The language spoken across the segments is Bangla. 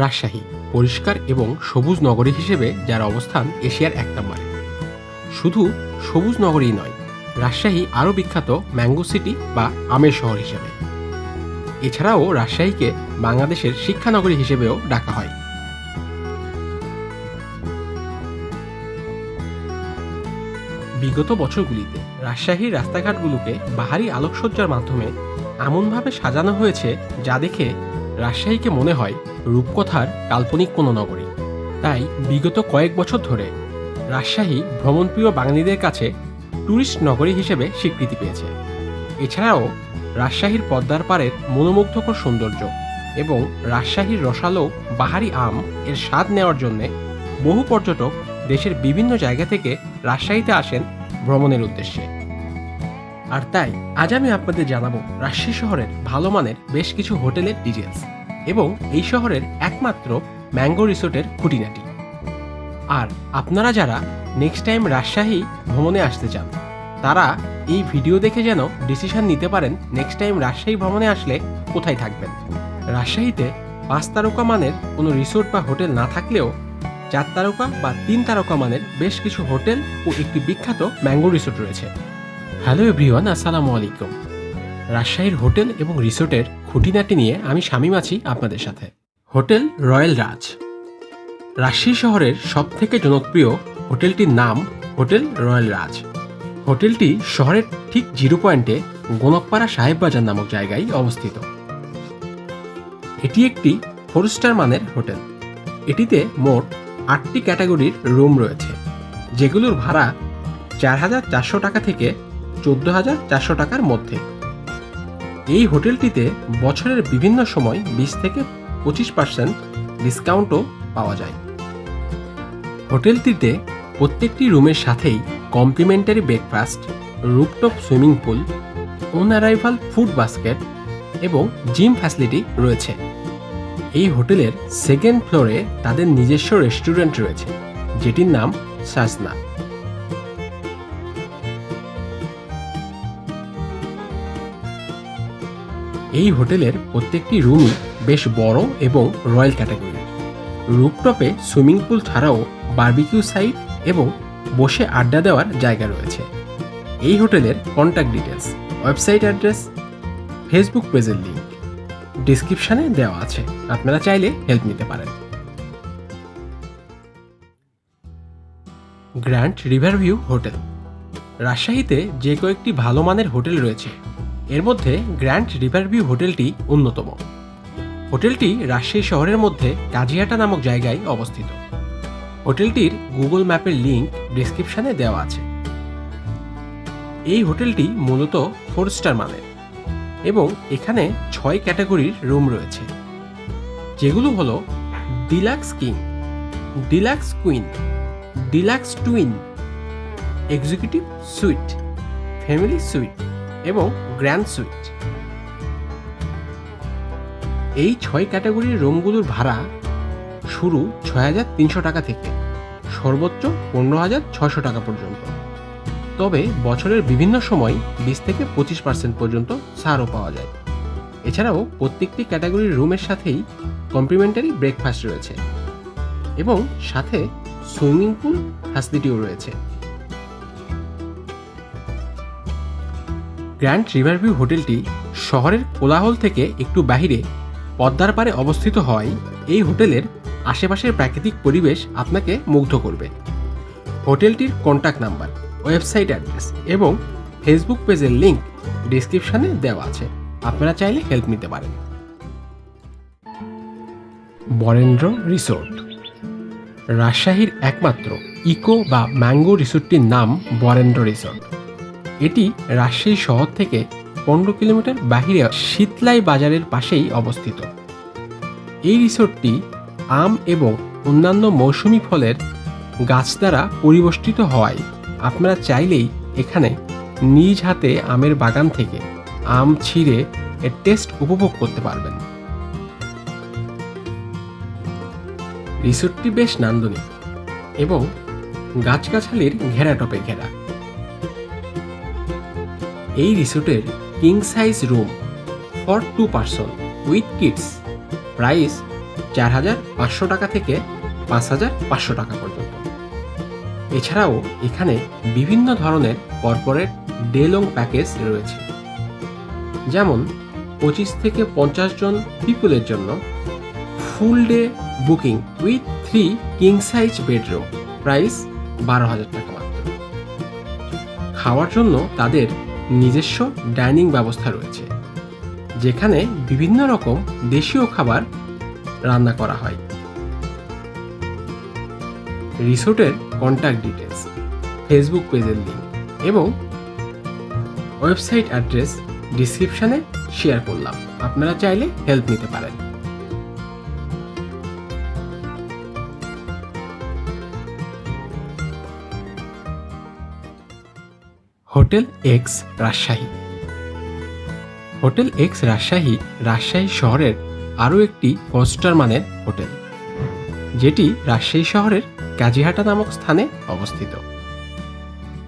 রাজশাহী, পরিষ্কার এবং সবুজ নগরী হিসেবে যার অবস্থান এশিয়ার এক নম্বরে। শুধু সবুজ নগরী নয়, রাজশাহী আরও বিখ্যাত ম্যাঙ্গো সিটি বা আমের শহর হিসেবে। এছাড়াও রাজশাহীকে বাংলাদেশের শিক্ষানগরী হিসেবেও ডাকা হয়। বিগত বছরগুলিতে রাজশাহীর রাস্তাঘাটগুলোকে বাহারি আলোকসজ্জার মাধ্যমে এমনভাবে সাজানো হয়েছে যা দেখে রাজশাহীকে মনে হয় রূপকথার কাল্পনিক কোনো নগরী। তাই বিগত কয়েক বছর ধরে রাজশাহী ভ্রমণপ্রিয় বাঙালিদের কাছে ট্যুরিস্ট নগরী হিসেবে স্বীকৃতি পেয়েছে। এছাড়াও রাজশাহীর পদ্মার পাড়ের মনোমুগ্ধকর সৌন্দর্য এবং রাজশাহীর রসালো বাহারি আম এর স্বাদ নেওয়ার জন্যে বহু পর্যটক দেশের বিভিন্ন জায়গা থেকে রাজশাহীতে আসেন ভ্রমণের উদ্দেশ্যে। আর তাই আজ আমি আপনাদের জানাব রাজশাহী শহরের ভালো মানের বেশ কিছু হোটেলের ডিটেলস এবং এই শহরের একমাত্র ম্যাঙ্গো রিসোর্টের খুঁটিনাটি। আর আপনারা যারা নেক্সট টাইম রাজশাহী ভ্রমণে আসতে চান, তারা এই ভিডিও দেখে যেন ডিসিশন নিতে পারেন নেক্সট টাইম রাজশাহী ভ্রমণে আসলে কোথায় থাকবেন। রাজশাহীতে পাঁচ তারকা মানের কোনো রিসোর্ট বা হোটেল না থাকলেও চার তারকা বা তিন তারকা মানের বেশ কিছু হোটেল ও একটি বিখ্যাত ম্যাঙ্গো রিসোর্ট রয়েছে। হ্যালো এভরিওয়ান, আসসালামু আলাইকুম। রাজশাহীর হোটেল এবং রিসোর্টের খুঁটিনাটি নিয়ে আমি শামীম আছি আপনাদের সাথে। হোটেল রয়্যাল রাজ। রাজশাহী শহরের সবথেকে জনপ্রিয় হোটেলটির নাম হোটেল রয়্যাল রাজ। হোটেলটি শহরের ঠিক জিরো পয়েন্টে গোনকপাড়া সাহেব বাজার নামক জায়গায় অবস্থিত। এটি একটি ফোর স্টার মানের হোটেল। এটিতে মোট আটটি ক্যাটাগরির রুম রয়েছে, যেগুলোর ভাড়া চার হাজার চারশো টাকা থেকে চোদ্দ হাজার চারশো টাকার মধ্যে। এই হোটেলটিতে বছরের বিভিন্ন সময় বিশ থেকে পঁচিশ পার্সেন্ট ডিসকাউন্টও পাওয়া যায়। হোটেলটিতে প্রত্যেকটি রুমের সাথেই complimentary breakfast rooftop swimming pool on arrival food basket এবং জিম ফ্যাসিলিটি রয়েছে। এই হোটেলের সেকেন্ড ফ্লোরে তাদের নিজস্ব রেস্টুরেন্ট রয়েছে, যেটির নাম সাজনা। এই হোটেলের প্রত্যেকটি রুমই বেশ বড় এবং রয়্যাল ক্যাটাগরির রুপটপে সুইমিং পুল ছাড়াও বারবিকিউ সাইট এবং বসে আড্ডা দেওয়ার জায়গা রয়েছে। এই হোটেলের contact details, website address, Facebook পেজের লিঙ্ক ডিসক্রিপশানে দেওয়া আছে। আপনারা চাইলে হেল্প নিতে পারেন। Grand river view hotel. রাজশাহীতে যে কয়েকটি ভালো মানের হোটেল রয়েছে এর মধ্যে গ্র্যান্ড রিভার ভিউ হোটেলটি অন্যতম। হোটেলটি রাজশাহী শহরের মধ্যে কাজিয়াটা নামক জায়গায় অবস্থিত। হোটেলটির গুগল ম্যাপের লিঙ্ক ডিসক্রিপশানে দেওয়া আছে। এই হোটেলটি মূলত ফোর স্টার মানের এবং এখানে ছয় ক্যাটাগরির রুম রয়েছে। যেগুলো হলো deluxe king, deluxe queen, deluxe twin, executive suite, family suite এবং গ্র্যান্ড সুইট এই ছয় ক্যাটাগরির রুমগুলোর ভাড়া শুরু ছয় হাজার তিনশো টাকা থেকে সর্বোচ্চ পনেরো হাজার ছশো টাকা পর্যন্ত। তবে বছরের বিভিন্ন সময় বিশ থেকে পঁচিশ পার্সেন্ট পর্যন্ত ছাড়ও পাওয়া যায়। এছাড়াও প্রত্যেকটি ক্যাটাগরির রুমের সাথেই কমপ্লিমেন্টারি ব্রেকফাস্ট রয়েছে এবং সাথে সুইমিং পুল, ফ্যাসিলিটিও রয়েছে। গ্র্যান্ড রিভারভিউ হোটেলটি শহরের কোলাহল থেকে একটু বাহিরে পদ্মার পারে অবস্থিত হয়, এই হোটেলের আশেপাশের প্রাকৃতিক পরিবেশ আপনাকে মুগ্ধ করবে। হোটেলটির কন্ট্যাক্ট নাম্বার, ওয়েবসাইট অ্যাড্রেস এবং ফেসবুক পেজের লিঙ্ক ডিসক্রিপশানে দেওয়া আছে। আপনারা চাইলে হেল্প নিতে পারেন। বরেন্দ্র রিসোর্ট। রাজশাহীর একমাত্র ইকো বা ম্যাঙ্গো রিসোর্টটির নাম বরেন্দ্র রিসোর্ট। এটি রাজশাহী শহর থেকে পনেরো কিলোমিটার বাহিরে শীতলাই বাজারের পাশেই অবস্থিত। এই রিসোর্টটি আম এবং অন্যান্য মৌসুমি ফলের গাছ দ্বারা পরিবেষ্টিত হওয়ায় আপনারা চাইলেই এখানে নিজ হাতে আমের বাগান থেকে আম ছিঁড়ে এর টেস্ট উপভোগ করতে পারবেন। রিসোর্টটি বেশ নান্দনিক এবং গাছগাছালির ঘেরাটপে ঘেরা। এই রিসোর্টের king size room for two person with kids price চার হাজার পাঁচশো টাকা থেকে পাঁচ হাজার পাঁচশো টাকা পর্যন্ত। এছাড়াও এখানে বিভিন্ন ধরনের কর্পোরেট ডে লং প্যাকেজ রয়েছে। যেমন পঁচিশ থেকে পঞ্চাশ জন পিপুলের জন্য full day booking with three king size bedroom price বারো হাজার টাকা মাত্র। খাওয়ার জন্য তাদের নিজস্ব ডাইনিং ব্যবস্থা রয়েছে, যেখানে বিভিন্ন রকম দেশীয় খাবার রান্না করা হয়। রিসোর্টের কন্ট্যাক্ট ডিটেলস ফেসবুক পেজের লিঙ্ক এবং ওয়েবসাইট অ্যাড্রেস ডিসক্রিপশানে শেয়ার করলাম। আপনারা চাইলে হেল্প নিতে পারেন। Hotel X Rajshahi. Hotel X Rajshahi Rajshahi শহরের আরও একটি ফোর মানের হোটেল, যেটি রাজশাহী শহরের কাজিহাটা নামক স্থানে অবস্থিত।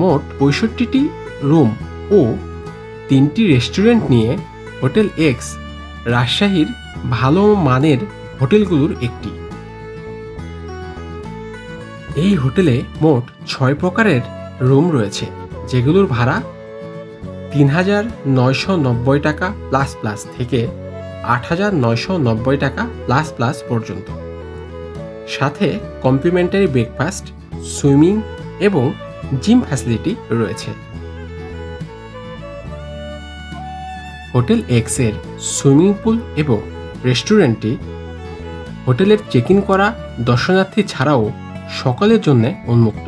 মোট পঁয়ষট্টিটি রুম ও তিনটি রেস্টুরেন্ট নিয়ে হোটেল এক্স রাজশাহীর ভালো মানের হোটেলগুলোর একটি। এই হোটেলে মোট ছয় প্রকারের রুম রয়েছে। যেগুলোর ভাড়া তিন হাজার নয়শো নব্বই টাকা প্লাস প্লাস থেকে আট হাজার নয়শো নব্বই টাকা প্লাস প্লাস পর্যন্ত। সাথে কমপ্লিমেন্টারি ব্রেকফাস্ট সুইমিং এবং জিম ফ্যাসিলিটি রয়েছে। হোটেল এক্সের সুইমিং পুল এবং রেস্টুরেন্টটি হোটেলের চেক ইন করা দর্শনার্থী ছাড়াও সকলের জন্য উন্মুক্ত।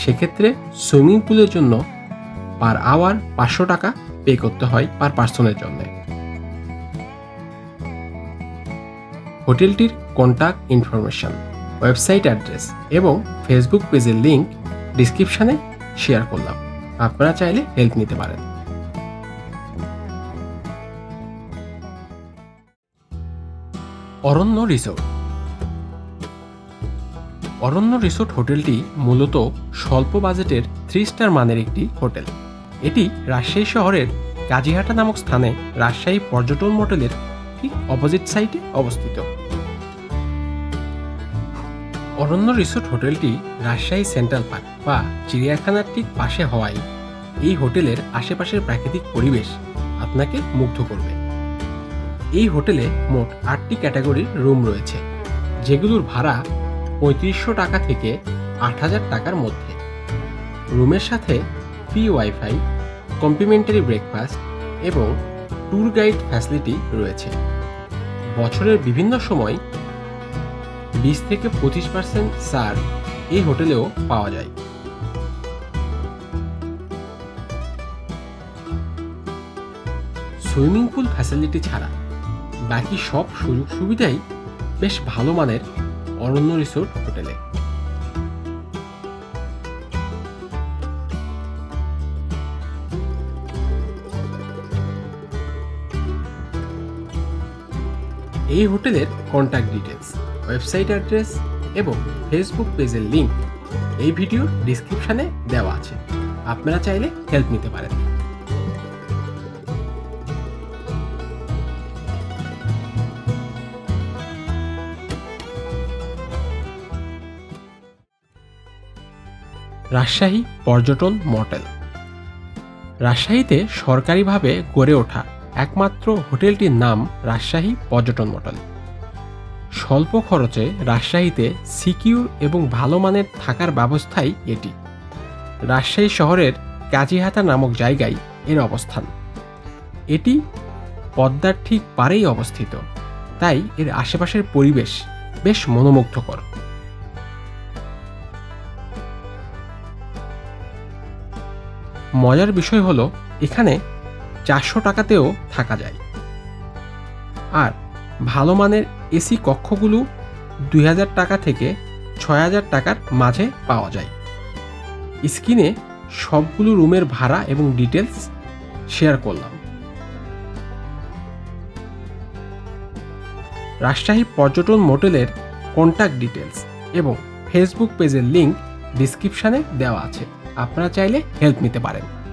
সেক্ষেত্রে সুইমিং পুলের জন্য পার আওয়ার পাঁচশো টাকা পে করতে হয় পার পার্সনের জন্য। হোটেলটির কন্ট্যাক্ট ইনফরমেশন ওয়েবসাইট অ্যাড্রেস এবং ফেসবুক পেজের লিঙ্ক ডিসক্রিপশানে শেয়ার করলাম। আপনারা চাইলে হেল্প নিতে পারেন। অরণ্য রিসোর্ট অরণ্য রিসোর্ট হোটেলটি মূলত স্বল্প বাজেটের থ্রি স্টার মানের একটি হোটেল। এটি রাজশাহী শহরের কাজীহাটা নামক স্থানে রাজশাহী পর্যটন মোটেলের ঠিক অপোজিট সাইডে অবস্থিত। অরণ্য রিসোর্ট হোটেলটি রাজশাহী সেন্ট্রাল পার্ক বা চিড়িয়াখানার ঠিক পাশে হওয়ায় এই হোটেলের আশেপাশের প্রাকৃতিক পরিবেশ আপনাকে মুগ্ধ করবে। এই হোটেলে মোট আটটি ক্যাটাগরির রুম রয়েছে, যেগুলোর ভাড়া পঁয়ত্রিশশো টাকা থেকে আট হাজার টাকার মধ্যে। রুমের সাথে ফ্রি ওয়াইফাই, কমপ্লিমেন্টারি ব্রেকফাস্ট এবং ট্যুর গাইড ফ্যাসিলিটি রয়েছে। বছরের বিভিন্ন সময় বিশ থেকে পঁচিশ পার্সেন্ট সার এই হোটেলেও পাওয়া যায়। সুইমিং পুল ফ্যাসিলিটি ছাড়া বাকি সব সুযোগ সুবিধাই বেশ ভালো মানের অরণ্য রিসোর্ট হোটেলে। এই হোটেলের কন্ট্যাক্ট ডিটেলস ওয়েবসাইট অ্যাড্রেস এবং ফেসবুক পেজের লিঙ্ক এই ভিডিওর ডিসক্রিপশানে দেওয়া আছে। আপনারা চাইলে হেল্প নিতে পারেন। রাজশাহী পর্যটন মডেল। রাজশাহীতে সরকারিভাবে গড়ে ওঠা একমাত্র হোটেলটির নাম রাজশাহী পর্যটন মডেল। স্বল্প খরচে রাজশাহীতে সিকিউর এবং ভালো মানের থাকার ব্যবস্থাই এটি। রাজশাহী শহরের কাজীহাতা নামক জায়গায় এর অবস্থান। এটি পদ্মার ঠিক পারেই অবস্থিত। তাই এর আশেপাশের পরিবেশ বেশ মনোমুগ্ধকর। মজার বিষয় হলো, এখানে চারশো টাকাতেও থাকা যায়। আর ভালো মানের এসি কক্ষগুলো দুই হাজার টাকা থেকে ছয় হাজার টাকার মাঝে পাওয়া যায়। স্ক্রিনে সবগুলো রুমের ভাড়া এবং ডিটেলস শেয়ার করলাম। রাজশাহী পর্যটন মোটেলের কন্ট্যাক্ট ডিটেলস এবং ফেসবুক পেজের লিঙ্ক ডিসক্রিপশানে দেওয়া আছে। আপনারা চাইলে হেল্প নিতে পারেন।